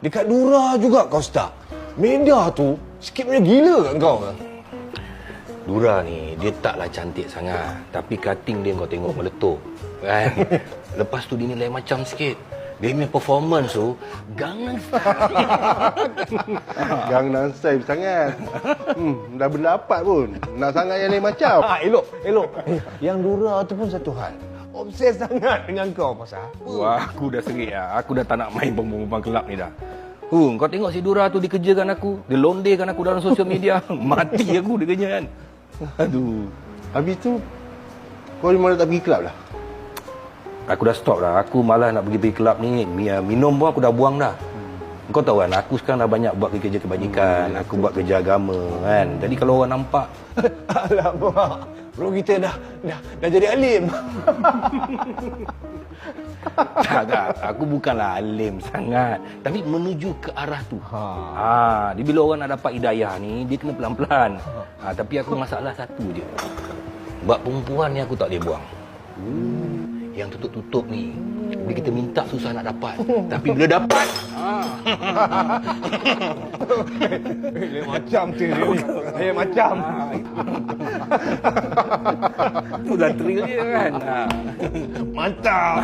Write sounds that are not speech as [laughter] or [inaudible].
Dekat Dura juga kau start. Media tu sikit punya gila kat kau. Dura ni dia taklah cantik sangat tapi cutting dia kau tengok meletup kan. [laughs] Lepas tu dia ni lain macam sikit. Dia punya performance tu Gangnam [laughs] Gangnam Style sangat. Hmm, dah berdapat pun. Nak sangat yang lain macam. Ah, elok, elok. Eh, yang Dura tu pun satu hal. Obses sangat dengan kau pasal. Wah, aku dah serik lah. Aku dah tak nak main pengumuman kelab ni dah. Hu, kau tengok si Dura tu dikerjakan aku. Dia londekan aku dalam sosial media. [laughs] Mati aku dia kena kan. Aduh. Habis tu, kau memang tak pergi kelab lah? Aku dah stop dah. Aku malas nak pergi pergi kelab ni. Mi- Minum pun aku dah buang dah. Kau tahu kan, aku sekarang dah banyak buat kerja kebajikan. Aku buat kerja agama kan. Jadi kalau orang nampak, [laughs] Alamak. Bro kita dah dah dah jadi alim. [laughs] tak tak. Aku bukanlah alim sangat. Tapi menuju ke arah tu. Ha. Ha, dia bila orang nak dapat hidayah ni, dia kena pelan-pelan. Ha, tapi aku masalah satu je. Buat perempuan ni aku tak boleh buang. Yang tutup-tutup ni, bila kita minta susah nak dapat. Tapi bila dapat. Lain [laughs] macam tu dia ni. Lain [laughs] macam. tu dah [laughs] thrill dia kan. Ha. Mantap.